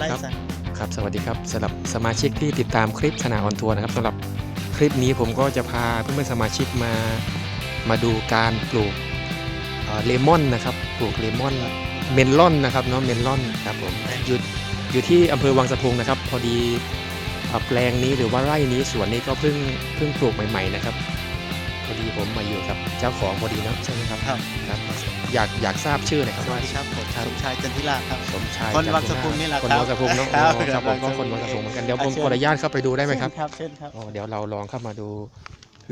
ครับสวัสดีไล่ครับซะครับสวัสดีครับสำหรับสมาชิกที่ติดตามคลิปขนาออนทัวร์นะครับสำหรับคลิปนี้ผมก็จะพาเพื่อนๆสมาชิกมามาดูการปลูกเอ่อเลมอนนะครับปลูกเลมอนเมลอนนะครับเนาะเมลอนครับผมอยู่อยู่ที่อำเภอวังสะพุงนะครับ พอดีเอ่อแปลงนี้หรือว่าไร่นี้สวนนี้ก็เพิ่งเพิ่งปลูกใหม่ ๆ นะครับพ อดีผมมาอยู่กับเจ้าของพอดีเนอะใช่ไหมครับครับ ครับ อยากอยากทราบชื่อหน่อยครับสวัว่าสดีครับผมสมชายจันทิราครับสมชายคนจัวังสะพุงนี่แหละคนครับวังสะพุงเนาะครับอ๋อครับผมก็ครับคนวังสะพุงเหมือนกันเดี๋ยวอะผมเชิญขออนุญาตเข้าไปดูได้ไหมครับเชิญครับเช่นครับอ๋อเดี๋ยวเราลองเข้ามาดู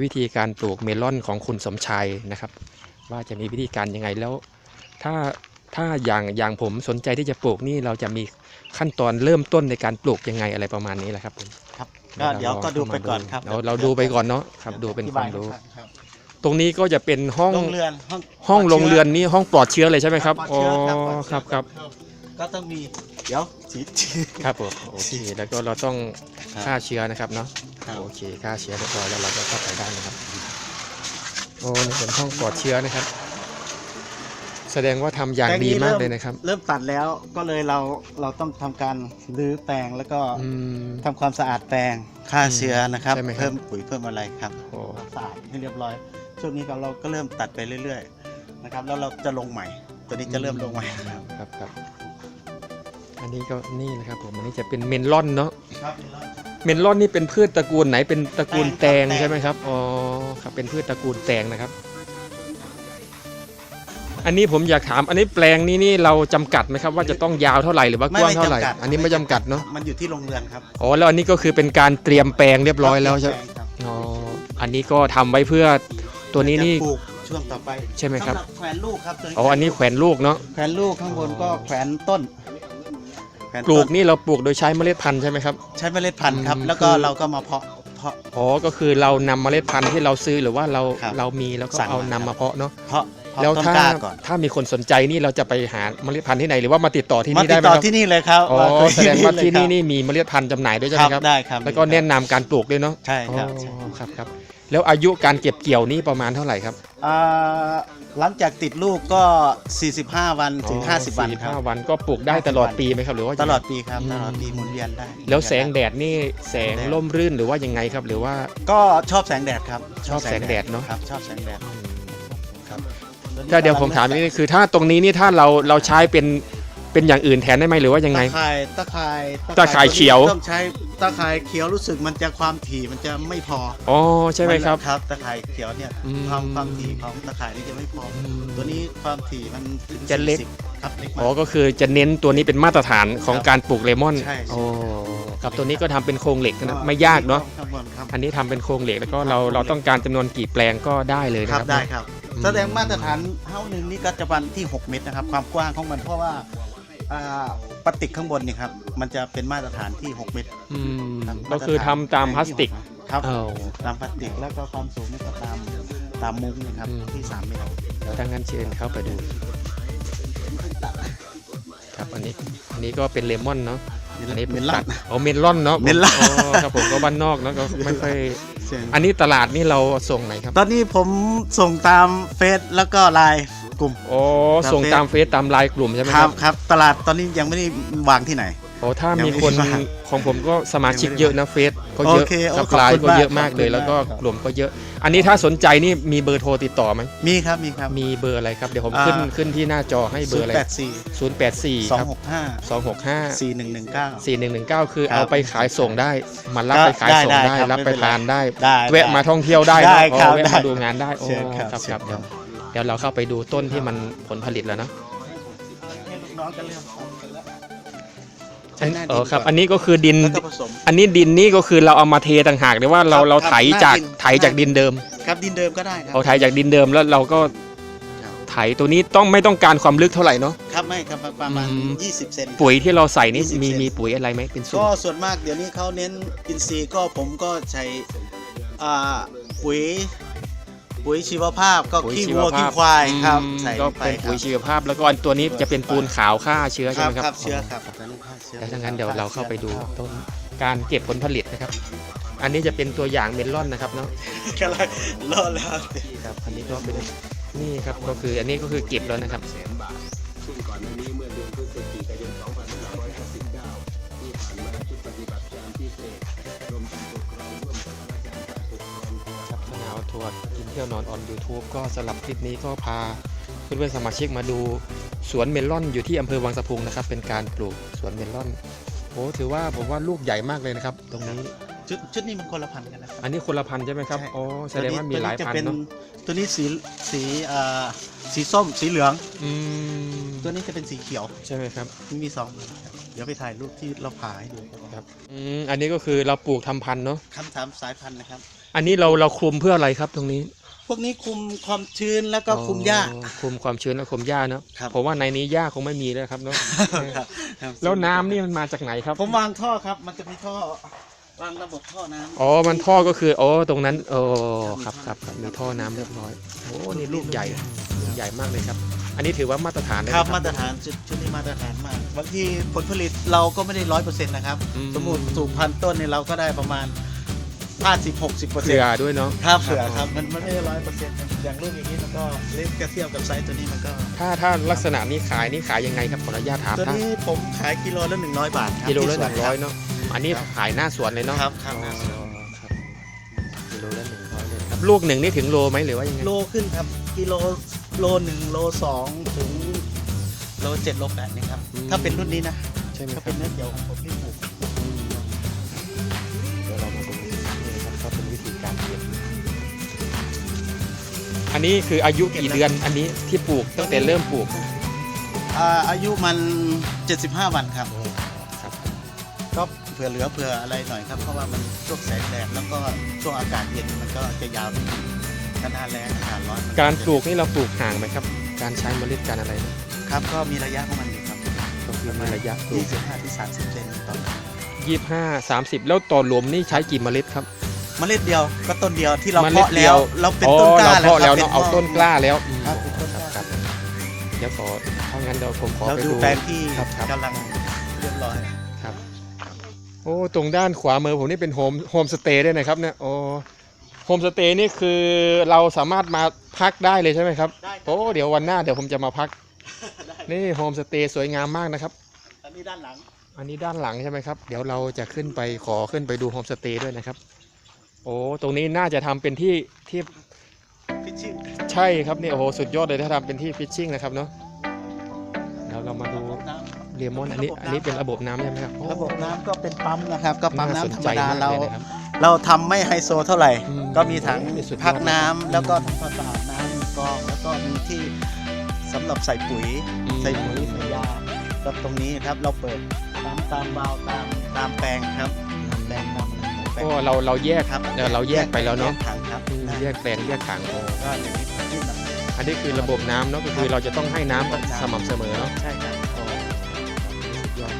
วิธีการปลูกเมลอนของคุณสมชายนะครับ ว่าจะมีวิธีการยังไงแล้ว ถ้าถ้าอย่างอย่างผมสนใจที่จะปลูกนี่เราจะมีขั้นตอนเริ่มต้นในการปลูกยังไงอะไรประมาณนี้แหละครับผมครับ ก็เดี๋ยวก็ดูไปก่อนครับ เราเราดูไปก่อนเนาะครับ ดูเป็นความรู้ครับตรงนี้ก็จะเป็นห้องโรงเรือนห้องห้องโรงเรือนนี่ห้องปลอดเชื้อเลยใช่ไหมครับปลอดอ๋อเชื้อครับปลอดคเชื้รับอครับก็ต้องมีเดี๋ยวฉีดครับผมโอเคแล้วก็เราต้องครับฆ่าเชื้อนะครับเนาะครับโอเคฆ่าเชื้อเรียบร้อยแล้วเราก็เข้าไปได้นะครับโอ้นี่เป็นห้องปลอดเชื้อนะครับ แสดงว่าทำอย่างดีมากเลยนะครับ เริ่มตัดแล้วก็เลยเราเราต้องทำการรื้อแปลงแล้วก็อืม ทำความสะอาดแปลงฆ่าเชื้อนะครับ ใช่ไหมครับเพิ่มปุ๋ยเพิ่มอะไรครับโอ้สะอาดให้เรียบร้อย ช่วงนี้ก็เราก็เริ่มตัดไปเรื่อยๆนะครับแล้วเราจะลงใหม่ ตัวนี้จะเริ่มลงใหม่ครับครับครับ อันนี้ก็นี่นะครับผมอันนี้จะเป็นเมลอนเนาะ ครับ เมลอนนี่เป็นพืชตระกูลไหนเป็นตระกูลแตแตงงครับ ใช่ไหมครับ อ๋อ ครับ เป็นพืชตระกูลแตงนะครับ อันนี้ผมอยากถาม อันนี้แปลงนี้นี่เราจำกัดไหมครับว่าจะต้องยาวเท่าไหร่หรือว่ากว้างเท่าไหร่ อันนี้ไม่จำกัดเนาะ มันอยู่ที่โรงเรือนครับอ๋อแล้วอันนี้ก็คือเป็นการเตรียมแปลงเรียบร้อยแล้วใช่ไหมครับอ๋อ อันนี้ก็ทำไว้เพื่อตัวนี้นี่ จะปลูกช่วงต่อไปใช่ไหมครับ สำหแขวนลูกครับตัวอ๋อ อันนี้แขวนลูกเนาะ แขวนลูกข้างบนก็แขวนต้นแขวนปลูต้กนี่เราปลูกโดยใช้เมล็ดพันธุ์ใช่ไหมครับ ใช้เมล็ดพันธุ์ครับ อืม แล้วก็คือเราก็มาเพาะเพาะ อ๋อ ก็คือเรานำเมล็ดพันธุ์ที่เราซื้อหรือว่าเราครับเรามีแล้วก็สั่งเอามานำมาเพาะเนาะ เพาะ เพาะแล้วต้นถ้ากล้าก่อนถ้ามีคนสนใจนี่เราจะไปหาเมล็ดพันธุ์ที่ไหนหรือว่ามาติดต่อที่มานี่ติได้ดไหมต่อครับที่นี่เลยครับอ๋อมาคุยแสดงว่าที่นี่เลยนี่มีเมล็ดพันธุ์จำหน่ายด้วยใช่คไหมรับครับ ได้ครับแล้วก็แนะนำการปลูกด้วยเนาะใช่ครับอ๋อครับครับแล้วอายุการเก็บเกี่ยวนี่ประมาณเท่าไหร่ครับอ่าหลังจากติดลูกก็ 45 วันถึง50 วันครับ45วันก็ปลูกได้ตลอดปีไหมครับหรือว่าตลอดปีครับ อืม ตลอดปีหมุนเวียนได้แล้วแสงแดดนี่แสงแดดร่มรื่นหรือว่ายังไงครับ หรือว่า ก็ชอบแสงแดดครับชอบแสงแดดเนอะ ครับชอบแสงแดดครับ ถ้าเดี๋ยวผมถามนิดนึงคือ ถ้าตรงนี้นี่ถ้าเราเราใช้เป็นเป็นอย่างอื่นแทนได้ไหมหรือว่ายังไง ตะข่ายตะข่ายตะข่ายเขียว ต้องใช้ตะข่ายเขียวรู้สึกมันจะความถี่มันจะไม่พออ๋อใช่ไหมครับ ครับตะข่ายเขียวเนี่ยอืมความความถี่ของตะข่ายนี่จะไม่พออตัวนี้ความถี่มันถึงจะเล็ก40ครับเล็กมาอ๋อก ก็คือจะเน้นตัวนี้เป็นมาตรฐานของครับการปลูกเลมอนใช่ใช่ โอ้ครับตัวนี้ก็ทำเป็นโครงเหล็กนะไม่ยากเนาะ ข้างบนครับอันนี้ทำเป็นโครงเหล็กแล้วก็เราเราต้องการจำนวนกี่แปลงก็ได้เลยคนะรัครับบ ได้ครับอืม แสดงมาตรฐานเฮ้าหนึ่งนี่ก็จะวันที่ 6 เมตรนะครับ ความกว้างของมันเพราะว่าอ่าปฏิกข้างบนนี่ครับมันจะเป็นมาตรฐานที่ 6 เมตรอืมครับก็คือทำตามพลาสติก ครับเอาตามพลาสติกแล้วก็ความสูงนี่ก็ตามตามมุ้งนะครับอืมที่ 3 เมตรเดี๋ยวทางนั้นเชิญเข้าไปดู ครับอันนี้อันนี้ก็เป็นเลมอนเนาะอันนี้เมลอนตัดอ๋อเมลอนเนาะเมลอน อ๋อครับผมก็บ้านนอกเนาะก็ไม่ค่อย เชิญอันนี้ตลาดนี่เราส่งไหนครับ ตอนนี้ผมส่งตามเฟซแล้วก็ไลน์กลุ่ม อ๋อ ส่งตามเฟซตามไลน์กลุ่มใช่ไหมคครัรับบ ครับ ตลาดตอนนี้ยังไม่ได้วางที่ไหน โอ้ถ้ายังมีไม่คนได้ว่าของผมก็สมาชิกเยอะนะเฟซก็เยอะโอเคโอ้สับขอบไลน์คุณก็เยอะมากมากเลยขอบคุณแล้วก็มากครับกลุ่มก็เยอะ อันนี้ถ้าสนใจนี่มีเบอร์โทรติดต่อไหมมีครับมีครับมีเบอร์อะไรครับเดี๋ยวผมขึ้นอ่าขึ้นที่หน้าจอให้เบอร์อะไร084 084ครับ265 265 4119 4119คือครับเอาไปขายส่งได้มารับก็ไปขายส่งได้ได้ได้ครับรับไปไม่เป็นไรทานได้ได้แวะได้มาท่องเที่ยวได้ได้เนาะครับอ๋อแวะได้มาดูงานได้โอ้เชิญครับครับเชิคญรับครัเดี๋ยวบเดี๋ยวเราเข้าไปดูต้นที่มันผลผลิตแล้วนะให้ลูกน้องกันเริ่มทำกันแล้ว ใช้หน้าดินเออครับ ก่อนอันนี้ก็คือดิน แล้วก็ผสม อันนี้ดินนี่ก็คือเราเอามาเทต่างหากหรือว่าเราครับเราครับไถหน้าจากดิน ไถจากดินเดิมครับดินเดิมก็ได้ครัเอาไถจากดินเดิมแล้วเราก็ครับ ไถตัวนี้ต้องไม่ต้องการความลึกเท่าไหร่เนาะ ครับไม่ครับประมาณ อืม 20 เซน ปุ๋ยที่เราใส่นี่20มีเซน มีปุ๋ยอะไรไหมเป็นสูก็ตรส่วนมากเดี๋ยวนี้เขาเน้นอินทรีย์ก็ผมก็ใช้อ่าปุ๋ย ปุ๋ยชีวภาพก็ปุ๋ยขี้ชีวัวภาขี้พควายครับอืมใส่ก็ไปเป็นครัปุ๋บยชีวภาพ แล้วก็อันตัวนี้จะเป็นปูนขาวฆ่าเชื้อคใช่รัไหบมครับครับเชื้อครับตอนนี้ฆ่าเชื้อแล้วดังนั้นเดี๋ยวเราเข้าไปดูต้นการเก็บผลผลิตนะครับ อันนี้จะเป็นตัวอย่างเมลอนนะครับเนาะกำลังรอแล้วครับอันนี้ก็เป็นนี่ครับก็คืออันนี้ก็คือเก็บแล้วนะครับ วร์กินเที่ยวนอนออน YouTube ก็สำหรับคลิปนี้ก็พาเพื่อนๆสมาชิกมาดูสวนเมลอนอยู่ที่อำเภอวังสะพุงนะครับ เป็นการปลูกสวนเมลอนโอ้ถือว่าผมว่าลูกใหญ่มากเลยนะครับ ตรงนี้ชุดชุดนี้มันคนละพันธุ์กันนะ อันนี้คนละพันธุ์ใช่ไหมครับใช่โอ้แสดงว่ามีหลายตัวพันจะธุ์เนาะตัวนี้สีสีเอ่อสีส้มสีเหลือง อืมตัวนี้จะเป็นสีเขียวใช่ไหมครับ มันมีสองแบบครับเดี๋ยวไปถ่ายรูปที่เราผ่าให้ดูครับครับอืมอันนี้ก็คือเราปลูกทำพันธุ์เนาะ คำถามสายพันธุ์นะครับ อันนี้เราเราคลุมเพื่ออะไรครับตรงนี้ พวกนี้คุมความชื้นแล้วก็คุมหญ้า อ๋อคุมความชื้นและคุมหญ้าเนาะครับ ผมว่าในนี้หญ้าคงไม่มีแล้วครับเนาะครับครับแล้วน้ำนี่มันมาจากไหนครับผมวางท่อครับ มันจะมีท่อวางระบบท่อน้ำ อ๋อมันท่อก็คืออ๋อตรงนั้นโอ้ครับครับครับมีท่อน้ำเรียบร้อยโอ้นี่ลูกใหญ่ลูกใหญ่มากเลยครับ อันนี้ถือว่ามาตรฐานเลยครับนะมาตรฐานชุดชุดนี้มาตรฐานมากบางทีผลผลิตเราก็ไม่ได้ร้อยเปอร์เซ็นต์นะครับ อืสมมติสูบพันต้นเนี่ยเราก็ได้ประมาณ 50 60เปอร์เซ็นเผื่อต์ด้วยเนาะครับเผื่อครับมันมันไม่ได้ร้อยเปอร์เซ็นต์อย่างลูกอย่างนี้มันก็เล็กกระเทียบกับไซส์ตัวนี้มันก็ ถ้าถ้าลักษณะนี้ขายนี่ขายยังไงครับขออนุญาตถามตัวถ้านี้ผมขายกิโลละ100บาทครับกิโลละที่หสวนึ่งร้อยเนาะอันนี้ครับขายหน้าสวนเลยเนาะครับครับหน้าสวนอ๋อครับกิโลละหนึ่งร้อยเลยครับลูกหนึ่งนี่ถึงโลไหมหรือว่ายังไงโลขึ้นครับกิโลโลหนึ่งโลสองถึงโลเจ็ดโลแปดนี่ครับ ถ้าเป็นรุ่นนี้นะ ใช่ไหมถ้าครัเป็บนเนื้อเขียวของผม อันนี้คืออายุกี่เดือนอันนี้ที่ปลูกตั้งแต่เริ่มปลูกอ่าอายุมัน 75 วันครับครับก็เผื่อเหลือเผื่ออะไรหน่อยครับเพราะว่ามันช่วงแสงแดดแล้วก็ช่วงอากาศเย็นมันก็จะยาวนิดนึงถ้าหน้าแรงอากาศร้อนมันการปลูกนี่เราปลูกห่างไหมครับ การใช้เมล็ดการอะไรนะครับก็มีระยะของมันอยู่ครับก็คือมีระยะปลูก25ที่30เซนต่อยี่ห้าสามสิบแล้วต่อหลุมนี่ใช้กี่เมล็ดครับ เมล็ดเดียวก็ต้นเดียวที่เราเมล็ดเพาะเดีแล้ยววเราเป็นอ๋อต้นกล้าเราเพาะแล้วครัเนาะบเอาต้นกล้าแล้วครับเป็นต้นกล้าครับเดี๋ยวขอถ้างั้นเดี๋ยวผมขอเราไปดูดูแปลงที่ครับครับกำลังเรียบร้อยครับ โอ้ตรงด้านขวามือผมนี่เป็นโฮมโฮมสเตย์ด้วยนะครับเนี่ยโอ้โฮมสเตย์นี่คือเราสามารถมาพักได้เลยใช่ไหมครับได้ครับโอ้เดี๋ยววันหน้าเดี๋ยวผมจะมาพักได้นี่โฮมสเตย์สวยงามมากนะครับอันนี้ด้านหลัง อันนี้ด้านหลังใช่ไหมครับ เดี๋ยวเราจะขึ้นไปขอขึ้นไปดูโฮมสเตย์ด้วยนะครับ โอ้ตรงนี้น่าจะทำเป็นที่ที่ฟิชชิ่งใช่ครับนี่โอ้โหสุดยอดเลยถ้าทำเป็นที่ฟิชชิ่งนะครับเนาะเดี๋ยวเรามาดูน้เรียมอนอันนี้อันนี้เป็นระบบน้ำใช่ไหมครับโอ้ำระบบน้ำก็เป็นปั๊มนะครับ ก็ปั๊มน่าสนน้ำธรรใจมดามากเราเลยนะครับ เราทำไม่ไฮโซเท่าไหร่ อืมก็มีถังสุดยอด พักน้ำอืมแล้วก็ทำความสะอาดน้ำมีกรอง แล้วก็มีที่สำหรับใส่ปุ๋ย อืม ใส่ปุ๋ยใส่ยาก็ตรงนี้ครับเราเปิดตามตามวาล์วตามตามแปลงครับแปลง น้ำแปลงโอ้เราเราแยกครับเดี๋ยวเราแยกไปแล้วเนาะแยกถังครับอืมแยกแปลงแยกถังโอ้ก็อย่างนี้ที่มันอันนี้คือระบบน้ำเนาะก็คือเราจะต้องให้น้ำสม่ำเสมอเนาะใช่ครับโอ้สุดยอด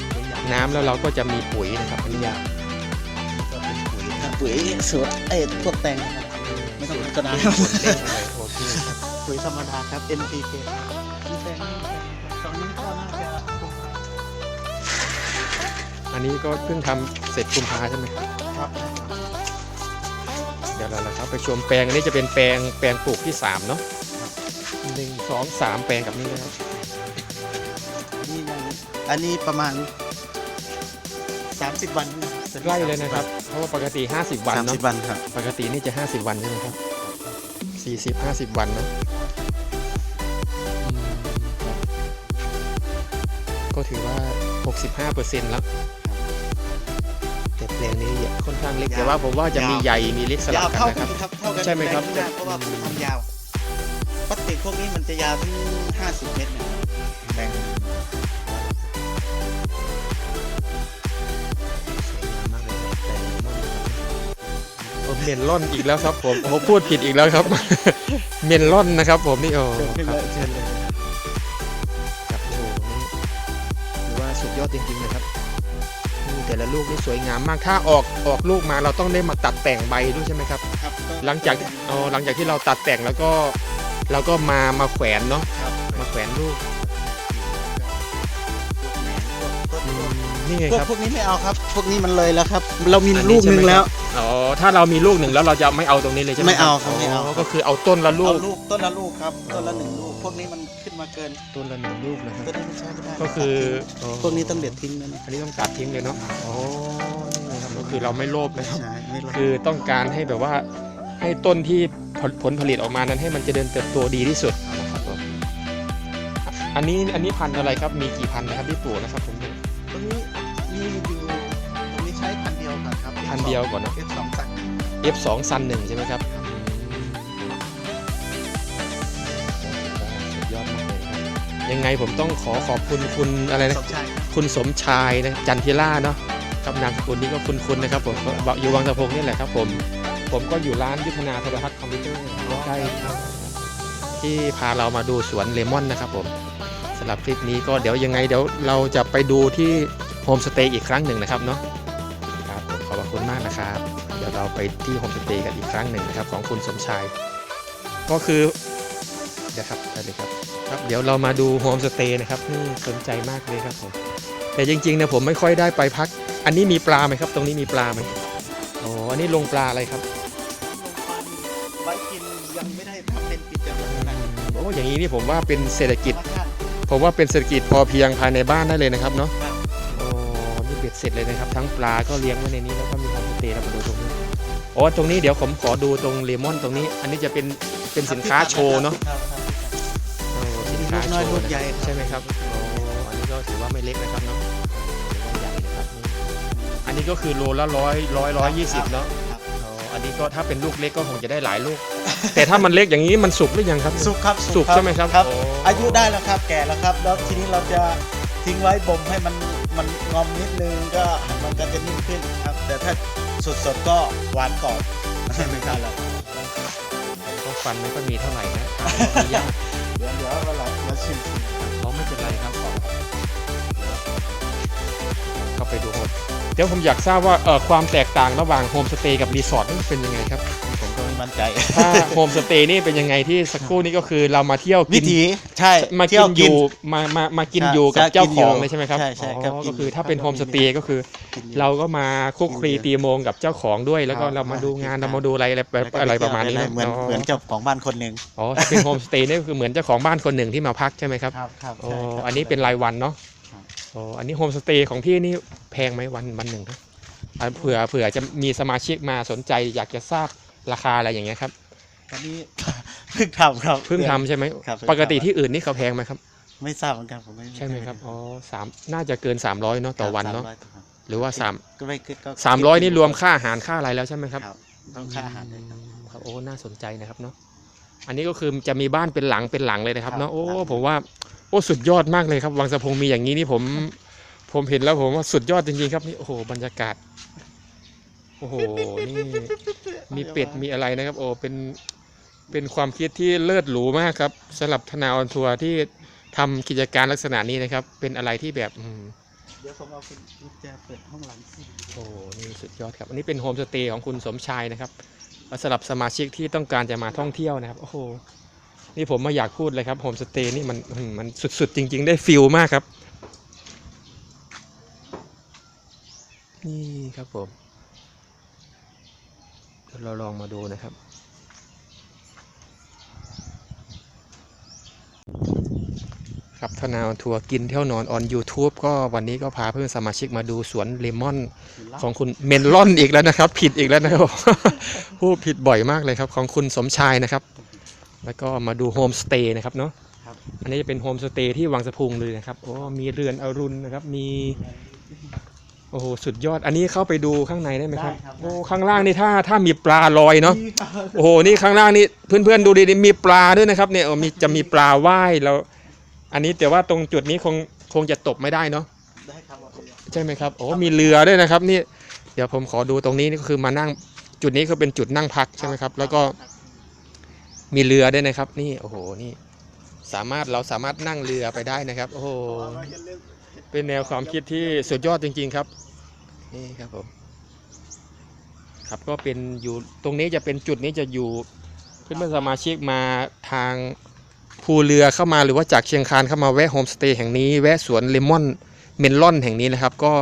น้ำแล้วเราก็จะมีปุ๋ยนะครับอันนี้ยาก็เป็นปุ๋ยครับปุ๋ยสูตรเอ้ยพวกแตงครับไม่ต้องกระดาษโอเคครับปุ๋ยธรรมดาครับ NPK นี่แตงตอนนี้ก็น่าจะคงอันนี้ก็เพิ่งทำเสร็จกุมภาใช่ไหมครับ ครับ เดี๋ยวเรานะครับไปชมแปลงอันนี้จะเป็นแปลงแปลงปลูกที่สามเนาะหนึ่งสองสามแปลงกับนี่นะครับนี่ยังอันนี้ประมาณ 30 วันนะใกล้เลยนะครับ เพราะว่าปกติ 50 วันสามเนาะสิบวันครับปกตินี่จะ 50 วันใช่ไหมครับ 40 50 วันเนาะอืมก็ถือว่า 65เปอร์เซ็นต์แล้ว แต่แปลงนี้ ค่อนข้างเล็กยาวแต่ว่าผมว่าจะมียาวใหญ่มีเล็กสลับยาวกันเท่านะกัคนรับครับเท่ากันใช่ไหมครับแงเพราะว่าผมทำยาวพลาสติกพวกนี้มันจะยาวถึง50 เมตรนะแบ่งโอ้เมนลอนอีกแล้วครับผมโอ้พูดผิดอีกแล้วครับ เมนลอนนะครับผมนี่โอ้เชิญขึ้นคเลรับยเชิญเลยครับโอ้นี่ถือว่าสุดยอดจริงๆนะครับนี่ แต่ละลูกนี่สวยงามมากถ้าออกออกลูกมาเราต้องได้มาตัดแต่งใบด้วยใช่ไหมครับ ครับหลังจากอ๋อหลังจากที่เราตัดแต่งแล้วก็เราก็มามาแขวนเนาะครับมาแขวนลูก นี่ไงพวกครับพวกนี้ไม่เอาครับ พวกนี้มันเลยแล้วครับ เรามีอันนี้ลูกหนึ่งใช่ไหมแล้ว อ๋อถ้าเรามีลูกหนึ่งแล้วเราจะไม่เอาตรงนี้เลยใช่ไหมไม่เอาครับไม่เอา ก็คือเอาต้นละลูเอากลูกต้นละลูกครับ ต้นละหนึ่งลูก พวกนี้มันขึ้นมาเกิน ต้นละหนึ่งลูกนะครับต้นนี้มันใช้ไม่ได้ก็คือพวกนี้ต้องเด็ดทิ้งนะเนี่ยอันนี้ต้องตัดทิ้งเลยเนาะโอ้นี่นะครับก็คือเราไม่โลภนะครับ ใช่ไม่รู้คือต้องการให้แบบว่าให้ต้นที่ผลผลผลิตออกมานั้นให้มันเจริญเติบโตดีที่สุดนะครับผมอันนี้อันนี้พันธุ์อะไรครับมีกี่พันธุ์นะครับที่ปลูกนะครับผม ตรงนี้ นครับพันเดียวก่อนนะ F2 ตัก F2 ซันหนึ่งใช่ไหมครับสุดยอดมากเลยครับยังไงผมต้องขอขอบคุณคุณอะไรนะ สมชายครับคุณสมชายนะจันทิล่าเนาะครับนามสกุลนี้ก็คุณคุณนะครับผมก็อยู่วังตะพงนี่แหละครับผม ผมก็อยู่ร้านยุทธนาโทรทัศน์คอมพิวเตอร์ใกล้ๆที่พาเรามาดูสวนเลมอนนะครับผมสำหรับคลิปนี้ก็เดี๋ยวยังไงเดี๋ยวเราจะไปดูที่โฮมสเตย์อีกครั้งหนึ่งนะครับเนาะครับผมขอบ พระคุณมากนะครับ เดี๋ยวเราไปที่โฮมสเตย์กันอีกครั้งหนึ่งนะครับ ของคุณสมชาย ก็คือเดี๋ยวครับได้เลยครับครับเดี๋ยวเรามาดูโฮมสเตย์นะครับนี่สนใจมากเลยครับผมแต่จริงๆเนี่ยผมไม่ค่อยได้ไปพัก อันนี้มีปลาไหมครับ ตรงนี้มีปลาไหมอ๋ออันนี้ลงปลาอะไรครับไว้กินยังไม่ได้ทำเป็นกิจลักษณะโอ้อย่างนี้นี่ผมว่าเป็นเศรษฐกิจธรรมชาติผมว่าเป็นเศรษฐกิจพอเพียงภายในบ้านได้เลยนะครับเนาะครับโอ้ นี่เบ็ดเสร็จเลยนะครับ ทั้งปลาก็เลี้ยงไว้ในนี้แล้วก็มีโฮมสเตย์เรามาดูตรงนี้โอ้ตรงนี้เดี๋ยวผมขอดูตรงเลมอนตรงนี้ อันนี้จะเป็นเป็นสินค้าโชว์เนาะครับครับโอ้สินค้าโชว์ใช่ไหมครับอ้อันนี้ก็ถือว่าไม่เล็กนะครับเนาะถือว่าใหญ่นะครับอันนี้ก็คือโลละร้อยร้อยร้อยยี่สิบเนาะอ๋ออันนี้ก็ถ้าเป็นลูกเล็กก็คงจะได้หลายลูก แต่ถ้ามันเล็กอย่างนี้มันสุกหรือยังครับ สุกครับสุกใช่ไหมครับ อายุได้แล้วครับแก่แล้วครับ แล้วทีนี้เราจะทิ้งไว้บ่มให้มัน มันงอมนิดนึงก็มันก็จะนิ่มขึ้นครับ แต่ถ้าสดๆก็หวานกรอบใช่ไหมครับก็ฟันไม่ค่อยมีเท่าไหร่นะทานก็ไม่ยากเดี๋ยวเดี๋ยวเวลาเราชิมเขาไม่เป็นไรครับ เข้าไปดูโฮมเดี๋ยวผมอยากทราบว่าเอ่อความแตกต่างระหว่างโฮมสเตย์กับรีสอร์ทนี่เป็นยังไงครับ ผมก็ไม่มั่นใจ ถ้าโฮมสเตย์นี่เป็นยังไงที่สักครู่นี้ก็คือเรามาเที่ยววิกินถีใช่มาเที่กิยวนอยู่มามามากินใช่อยู่กับใช่เจ้ากินขอยู่องเลยใช่ไหมครับใช่ใช่ครับอ๋อกิน ก็คืออยู่ถ้าเป็นโฮมสเตย์ก็คือ กินอยู่ เราก็มาคุกคลีกินอยู่ตีโมงกับเจ้าของด้วย แล้วก็ครับเรามาดูงานครับเรามาดูอะไรอะไรแล้วก็อะไรปประมาณนี้เที่ยวนะเหมือนอ๋อเหมือนเจ้าของบ้านคนหนึ่งอ๋อถ้าเป็นโฮมสเตย์นี่ก็คือเหมือนเจ้าของบ้านคนหนึ่งที่มาพักใช่ไหมครับครับครับโอ้ใช่ครับอันนี้เป็นรายวันเนาะ ครับโอ้อันนี้โฮมสเตย์ของพี่นี่แพงไหมวันวันหนึ่งครับอะเผื่อเผื่อจะมีสมาชิกมาสนใจ อยากจะทราบราคาอะไรอย่างเงี้ยครับอันนี้ เพิ่งทำครับเพิ่งทำใช่ไหมครับเพิ่งปกติทำที่อื่นนี่เขาแพงไหมครับ ไม่ทราบเหมือนกันผมไม่ใช่ไหมครับอ๋อสามน่าจะเกิน300เนาะต่อวันเนาะสมร้อยครับหรือว่า3ก็ไม่ก็300นี่รวมค่าอาหารค่าอะไรแล้วใช่ไหมครับครับต้องค่าอาหารด้วยครับครับโอ้น่าสนใจนะครับเนาะอันนี้ก็คือจะมีบ้านเป็นหลังเป็นหลังเลยนะครับเนาะโอ้ผมว่า โอ้สุดยอดมากเลยครับ วังสะพงมีอย่างนี้นี่ผม ผมเห็นแล้วผมว่าสุดยอดจริงๆครับนี่โอ้โหบรรยากาศโอ้โหนี่มีเป็ดมีอะไรนะครับ โอ้เป็นเป็นความคิดที่เลิศหรูมากครับสำหรับธนาออนทัวร์ที่ทำกิจการลักษณะนี้นะครับ เป็นอะไรที่แบบอืมเดี๋ยวผมเอาคุณกุญแจเปิดห้องหลังสิโอ้นี่สุดยอดครับ อันนี้เป็นโฮมสเตย์ของคุณสมชายนะครับสำหรับสมาชิกที่ต้องการจะมาท่องเที่ยวนะครับ โอ้โห นี่ผมไม่อยากพูดเลยครับโฮมสเตย์นี่มันอืมมันสุดๆ จริง ๆ ได้ฟิลมากครับ นี่ครับผมเดี๋ยวเราลองมาดูนะครับ ครับธนาออนทัวร์กินเที่ยวนอนออน YouTube ก็วันนี้ก็พาเพื่อนสมาชิกมาดูสวนเลมอนของคุณเมนลอนอีกแล้วนะครับ ผิดอีกแล้วนะครับพูดผิดบ่อยมากเลยครับ ของคุณสมชายนะครับ แล้วก็มาดูโฮมสเตย์นะครับเนาะครับอันนี้จะเป็นโฮมสเตย์ที่วังสะพุงเลยนะครับโอ้มีเรือนอรุณนะครับ มีโอ้โหสุดยอดอันนี้เข้าไปดูข้างในได้ไหมครับได้ครับ โอ้ข้างล่างนี่ถ้าถ้ามีปลาลอยเนาะนี่ครับโอ้โหนี่ข้างล่างนี่เพื่อนๆดูดีๆมีปลาด้วยนะครับเนี่ยเออมีจะมีปลาว่ายแล้ว อันนี้แต่ว่าตรงจุดนี้คงคงจะตกไม่ได้เนาะได้ครับเอาไปใช่ไหมครับโอ้มีเรือด้วยนะครับนี่ เดี๋ยวผมขอดูตรงนี้นี่ก็คือมานั่งจุดนี้คือเป็นจุดนั่งพักใช่ไหมครับแล้วก็ มีเรือด้วยนะครับ นี่โอ้โหนี่ สามารถเราสามารถนั่งเรือไปได้นะครับ โอ้โหเป็นแนวความคิดที่สุดยอดจริง ๆครับ นี่ครับผมครับก็เป็นอยู่ตรงนี้จะเป็นจุดนี้จะอยู่เพื่อนๆสมาชิกมาทางภูเรือเข้ามาหรือว่าจากเชียงคานเข้ามาแวะโฮมสเตย์แห่งนี้แวะสวนเลมอนเมลอนแห่งนี้นะครับ ก็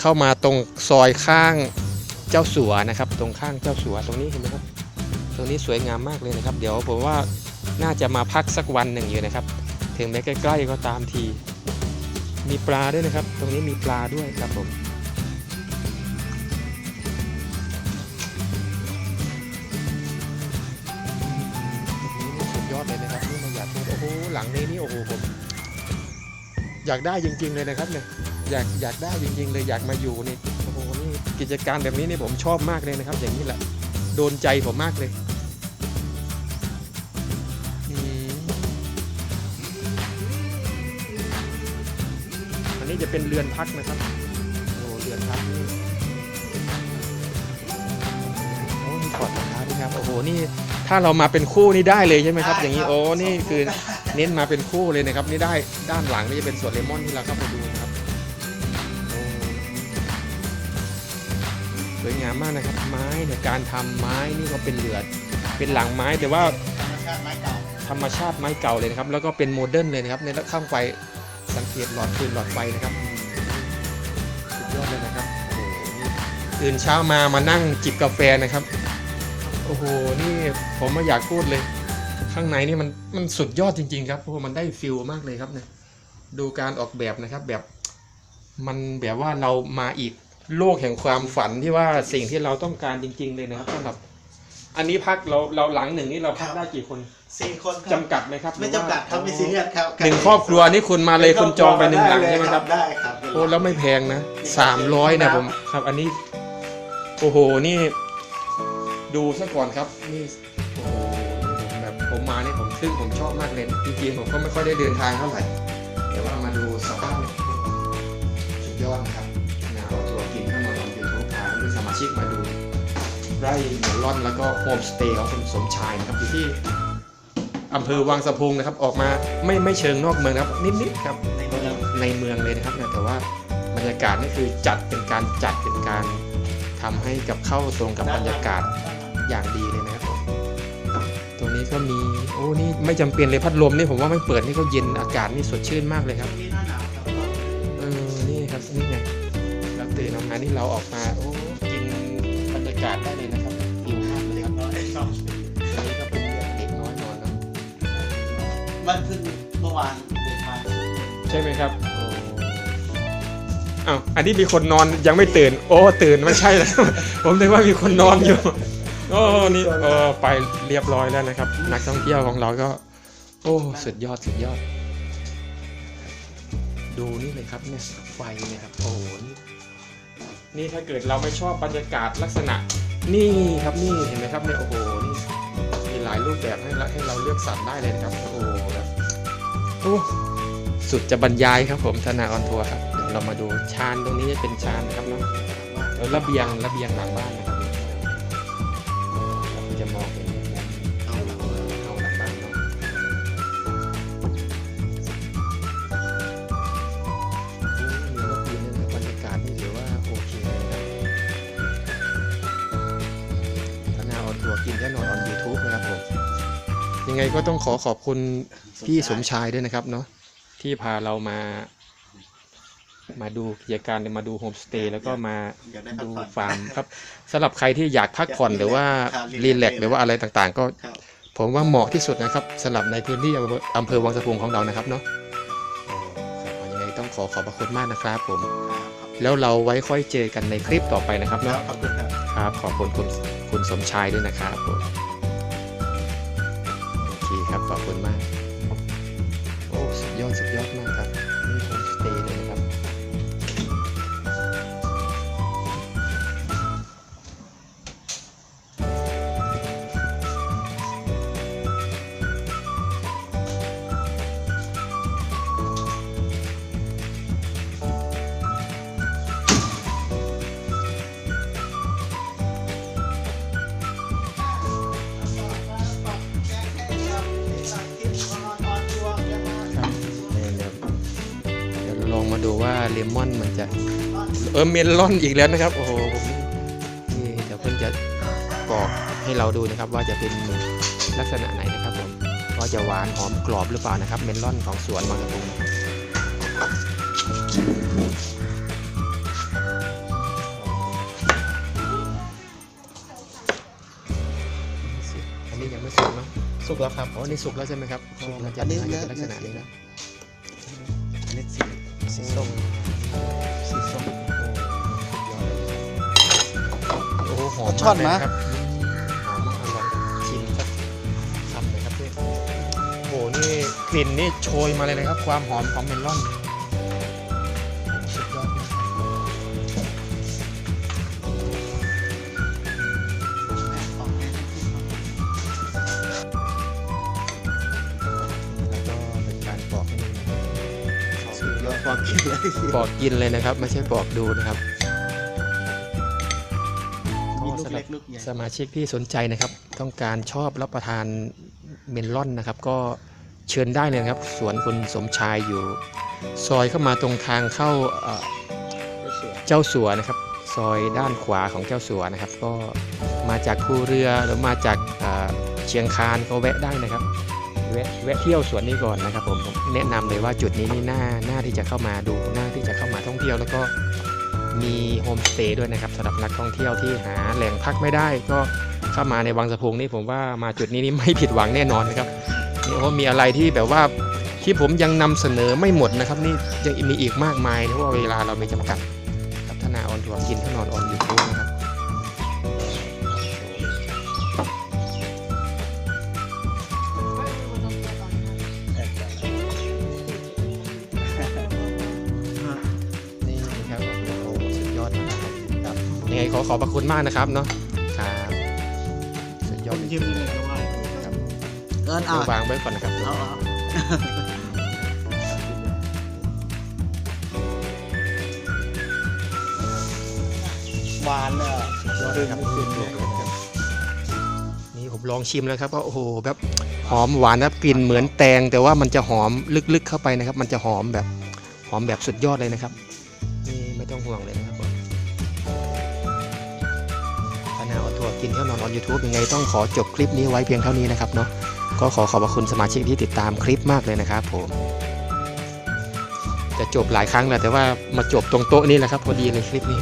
เข้ามาตรงซอยข้างเจ้าสัวนะครับ ตรงข้างเจ้าสัวตรงนี้เห็นไหมครับ ตรงนี้สวยงามมากเลยนะครับ เดี๋ยวผมว่าน่าจะมาพักสักวันหนึ่งอยู่นะครับ ถึงแม้ใกล้ๆก็ตามที มีปลาด้วยนะครับ ตรงนี้มีปลาด้วยครับผมยอดเลยนะครับนี่มันอยากพูโอ้หหลังนี้นี่โอ้โหผมอยากได้จริง ๆ เลยนะครับเนี่ยอยากอยากได้จริง ๆ เลยอยากมาอยู่นี่โอ้โหนี่กิจการแบบนี้นี่ผมชอบมากเลยนะครับ อย่างนี้แหละโดนใจผมมากเลย จะเป็นเรือนพักนะครับโอ้เรือนพักนี่โอ้มีถอดรองเท้าด้วยครับโอ้โหนี่ถ้าเรามาเป็นคู่นี่ได้เลยใช่ไหมครับ อย่างนี้โอ้นี่คือเน้นมาเป็นคู่เลยนะครับ นี่ได้ด้านหลังนี่จะเป็นสวนเลมอนที่เราเข้าไปดูนะครับโอ้สวยงามมากนะครับ ไม้เนี่ยการทำไม้นี่ก็เป็นเหลือดเป็นหลังไม้แต่ว่าธรรมชาติไม้เก่าธรรมชาติไม้เก่าเลยนะครับ แล้วก็เป็นโมเดิร์นเลยนะครับในข้างไฟ สังเกตหลอดฟืนหลอดไฟนะครับสุดยอดเลยนะครับโอ้โหนี่ตื่นเช้ามามานั่งจิบกาแฟนะครับ โอ้โหนี่ผมไม่อยากพูดเลย ข้างในนี่มันมันสุดยอดจริง ๆ ครับโอ้โหมันได้ฟิลมากเลยครับเนี่ยดูการออกแบบนะครับแบบมันแบบว่าเรามาอีกโลกแห่งความฝันที่ว่าสิ่งที่เราต้องการจริง ๆ เลยนะครับสำหรับ อันนี้พักเราเราหลังหนึ่งนี่เราพักได้กี่คน สี่คนครัจำกัดไหมครับไม่จำกัดครับไม่ซีเรียสครับหนึ่งครอบครัวนี่คุณมาเลยคุณจองไปหนึ่งหลังใช่ไหมครับ ได้ครับ โอ้แล้วไม่แพงนะสามร้อยนะผมครับ อันนี้ โอ้โหนี่ ดูซะก่อนครับ นี่โอ้โหผมแบบผมมานี่ผมซึ่งผมชอบมากเลยจริงๆผมก็ไม่ค่อยได้เดินทางเท่าไหร่ แต่ว่ามาดูสภาพเนี่ยสุดยอดนะครับนะเอาตัวกินเข้ามาลองยูทูบพาเพื่อนสมาชิกมาดูไร่เมลอนแล้วก็โฮมสเตย์ของคุณสมชายนะครับอยู่ที่ อำเภอวังสะพุงนะครับ ออกมาไม่ไม่เชิงนอกเมืองนะครับนิดๆครับในเมืองเลยนะครับแต่ว่าบรรยากาศนี่คือจัดเป็นการจัดเป็นการทำให้กับเข้าตรงกับบรรยากาศอย่างดีเลยนะครับผมตรงนี้ก็มีโอ้นี่ไม่จำเป็นเลยพัดลมนี่ผมว่าไม่เปิดนี่ก็เย็นอากาศนี่สดชื่นมากเลยครับนี่ครับเออนี่ครับนี่ไงเราตื่นออกมานี่เราออกมาโอ้กินบรรยากาศได้เลยนะ มันเพิ่งเมื่อวานเดินทาใช่ไหมครับอ้าวอันนี้มีคนนอนยังไม่ตื่น โอ้ตื่นไม่ใช่แล้วผมนึกว่ามีคนนอนอยู่โอ้นี่เออไปเรียบร้อยแล้วนะครับ นักท่องเที่ยวของเราก็ โอ้สุดยอดสุดยอด ดูนี่เลยครับเนี่ยไฟเนี่ยครับโอ้โหนี่นี่ถ้าเกิดเราไม่ชอบบรรยากาศลักษณะ นี่ครับนี่เห็นไหมครับเนี่ยโอ้โหนี่มีห ลายรูปแบบให้เราให้เราเลือกสรรได้เลยนะครับ โอ้โหแบบโอ้สุดจะบรรยายครับผมธนาออนทัวร์ครับ เดี๋ยวเรามาดูชานตรงนี้จะเป็นชานนะครับเนาะแล้วระเบียงระเบียงหลังบ้านนะครับจะมอง ไงก็ต้องขอขอบคุณพี่สมชายด้วยนะครับเนาะที่พาเรามา มาดูกิจการมาดูโฮมสเตย์แล้วก็มาอยากได้พักดูผ่อนฟาร์มครับสำหรับใครที่อยากพักผ่อนหรือว่ารีแลกซ์หรือว่าอะไรต่างๆ ก็ครับผมว่าเหมาะที่สุดนะครับสำหรับในพื้นที่อำเภออำเภอวังสะพุงของเรานะครับเนาะโอ้ครับยังไงต้องขอขอบพระคุณมากนะครับผม แล้วเราไว้ค่อยเจอกันในคลิปต่อไปนะครับครับเนาะขอบคุณครับครับขอบคุณคุณคุณสมชายด้วยนะครับผมโอ เคครับ ขอบคุณมาก โอ้ สุดยอด สุดยอดมากครับ นี่โฮมสเตย์เลย ออเมลอนอีกแล้วนะครับ โอ้โหผมนี่เดี๋ยวเพิ่นจะกรอกให้เราดูนะครับ ว่าจะเป็นลักษณะไหนนะครับผมว่าจะหวานหอมกรอบหรือเปล่านะครับ เมลอนของสวนมังกรตุงอันนี้ยังไม่สุกเนอะสุกแล้วครับอ๋ออันนี้สุกแล้วใช่ไหมครับสุกแล้วจะอันนี้จะเนื้อเป็นลักษณะนี้นะอันนี้สีสีส้ม หหอมช่อนมากมะเลยครับอืมหอมมากลองชิมสักคำเลยครับพี่โอ้โหนี่กลิ่นนี่โชยมาเลยนะครับ ความหอมของเมลอนสุดยอดมากแล้วก็เป็นการปอกให้ดูนะครับสุดยอดความคิดเลย ปอกกินเลยนะครับ ไม่ใช่ปอกดูนะครับ มีลูกเล็กลูกใหญ่สมาชิกที่สนใจนะครับ ต้องการชอบรับประทานเมลอนนะครับ ก็เชิญได้เลยนะครับสวนคุณสมชายอยู่ ซอยเข้ามาตรงทางเข้าเอ่อเจ้าสัวนะครับ ซอยด้านขวาของเจ้าสัวนะครับ ก็มาจากภูเรือหรือมาจากเอ่อเชียงคานก็แวะได้นะครับแวะแวะเที่ยวสวนนี้ก่อนนะครับผมผมแนะนำเลยว่าจุดนี้นี่น่าน่าที่จะเข้ามาดูน่าที่จะเข้ามาท่องเที่ยวแล้วก็ มีโฮมสเตย์ด้วยนะครับสำหรับนักท่องเที่ยวที่หาแหล่งพักไม่ได้ ก็เข้ามาในวังสะพุงนี่ผมว่ามาจุดนี้นี่ไม่ผิดหวังแน่นอนนะครับนี่เพราะมีอะไรที่แบบว่าที่ผมยังนำเสนอไม่หมดนะครับนี่ยังมีอีกมากมายเพราะว่าเวลาเรามีจำกัดพัฒนาออนทัวร์กินข้าวนอนออนยูทูบน อขอบพระคุณมากนะครับเนาะครับสุดยอคดนยิ้มเลยก็ว่าครับ เอิญเดี๋อะยววางไว้ก่อนนะครับ เอาเอาหวานเนี่ยยอดเลยครับสุดยอดเลยนะครับนี่ผมลองชิมแล้วครับก็โอ้โหแบบหอมหวานนะกลิ่นเหมือนแตง แต่ว่ามันจะหอมลึกๆเข้าไปนะครับ มันจะหอมแบบหอมแบบสุดยอดเลยนะครับนี่ไม่ต้องห่วงเลยนะครับ กินเที่ยวนอนออนยูทูบยังไงต้องขอจบคลิปนี้ไว้เพียงเท่านี้นะครับเนาะก็ขอขอบคุณสมาชิกที่ติดตามคลิปมากเลยนะครับผมจะจบหลายครั้งแหละแต่ว่ามาจบตรงโต๊ะนี้แหละครับพอดีเลยคลิปนี้